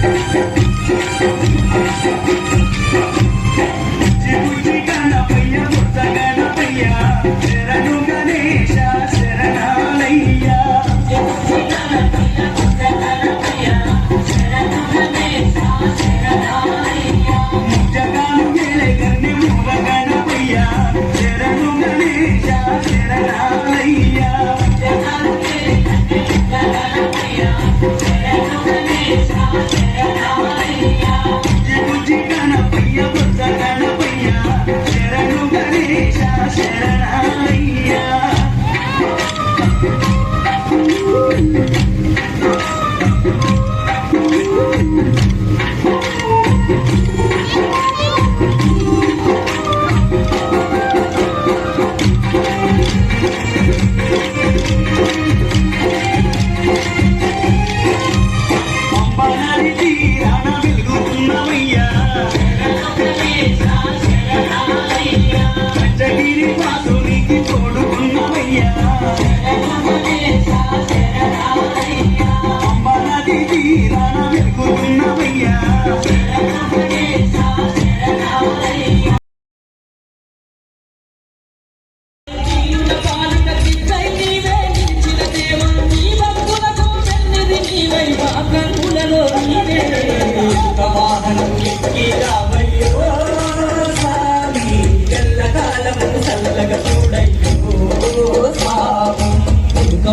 Thank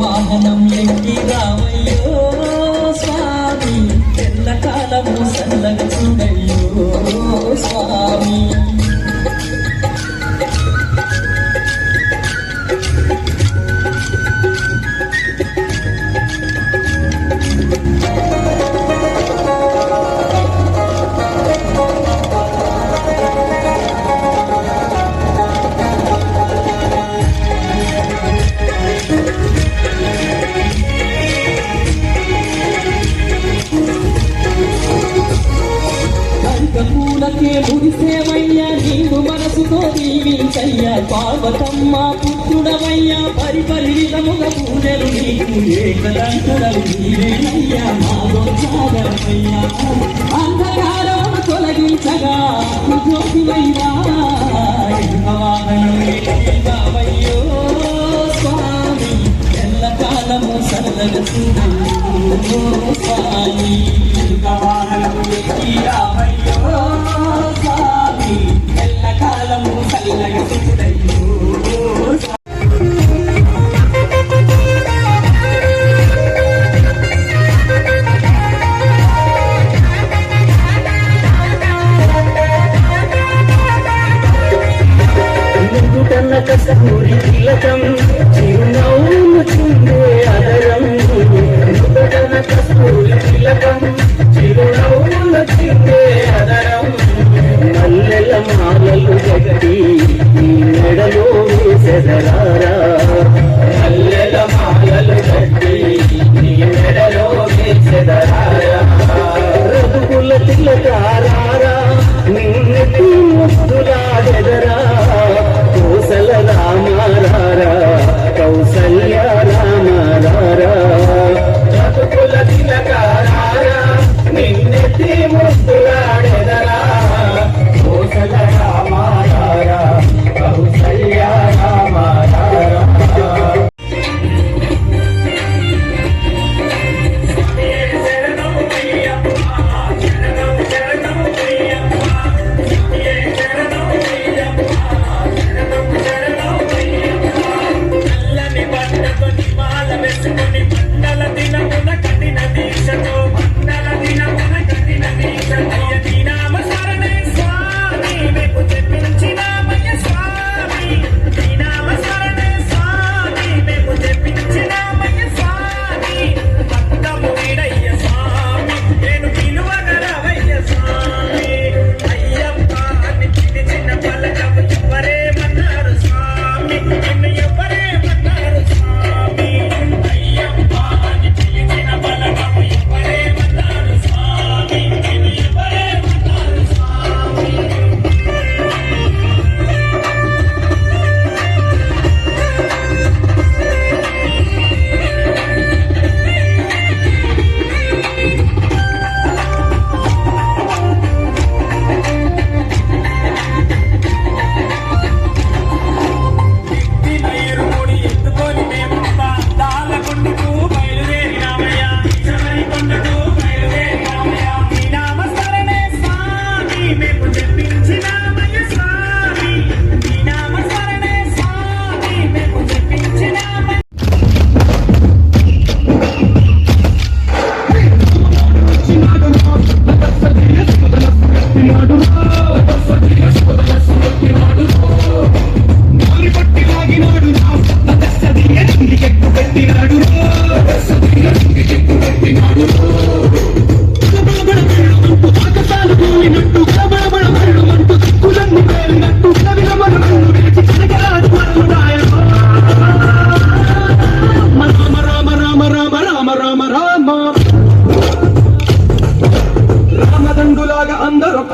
వాహనం ఎక్కి రామయ్యో స్వామి. ఎల్లకాలము సల్లగ అంధకారం తొలగించగా జ్యోతివైనా వాదనయ్యో స్వామి ఎల్లకాలము సరదలు స్వామి వాదనయ్యో స్వామి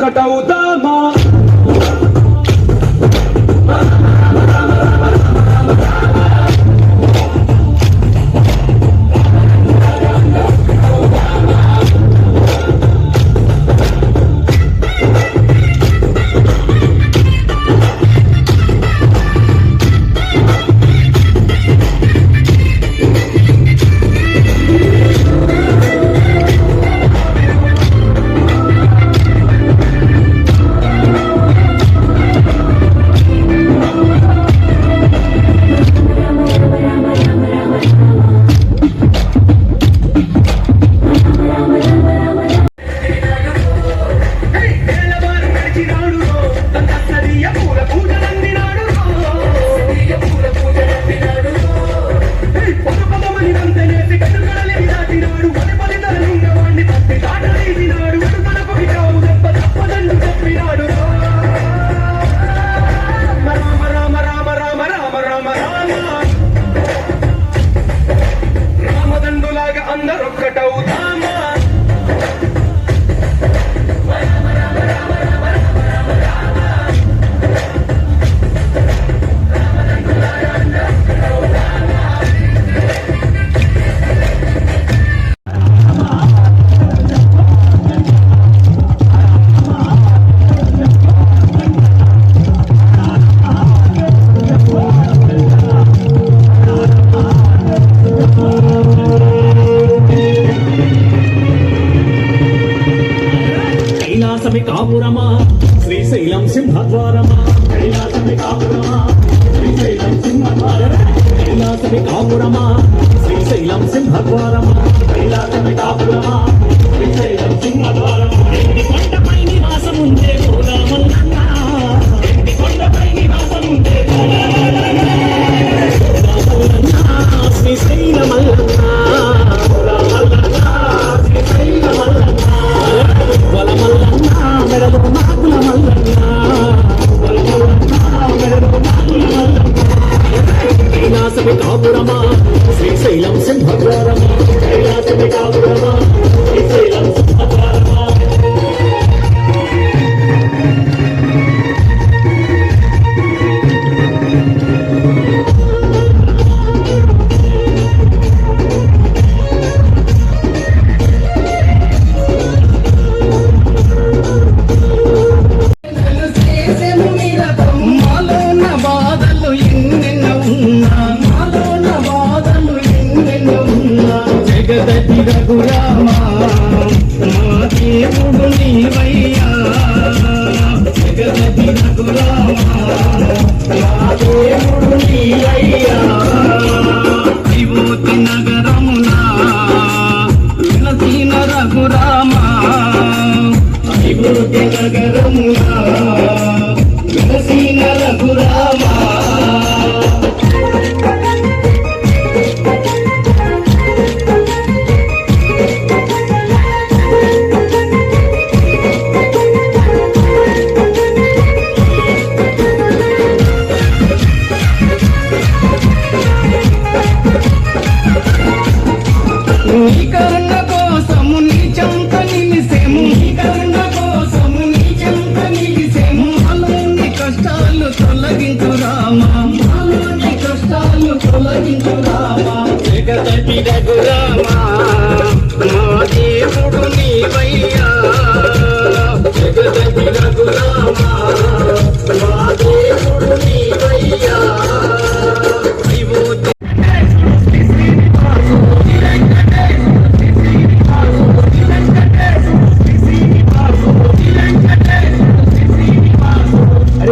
ಕಟೌ ದಾಮ సింహద్వారమా కైలాసమే కాపురమా? శ్రీశైలం సింహద్వారమా? కైలాసమే కాపురమా? శ్రీశైలం సింహద్వారమా? కైలాసమే కాపురమా? శ్రీశైలం సింహద్వారమా? కొండపై నివాసం ఉందే చూడకు రామా నా దేవుడు నీవయ్యా జగదగి నగు రామా నా నగరమునా నగరమునా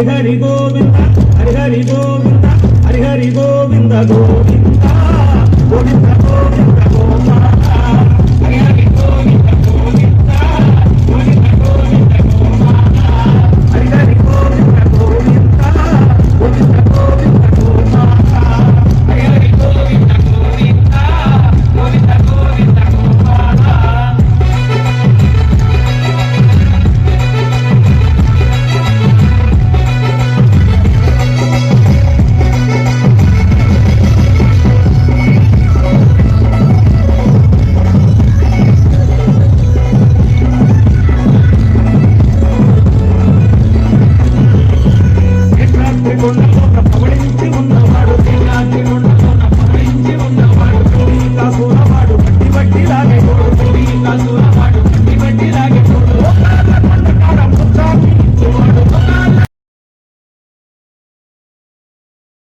హరి గోవింద హరి హరి గోవింద హరి హరి గోవింద గోవింద.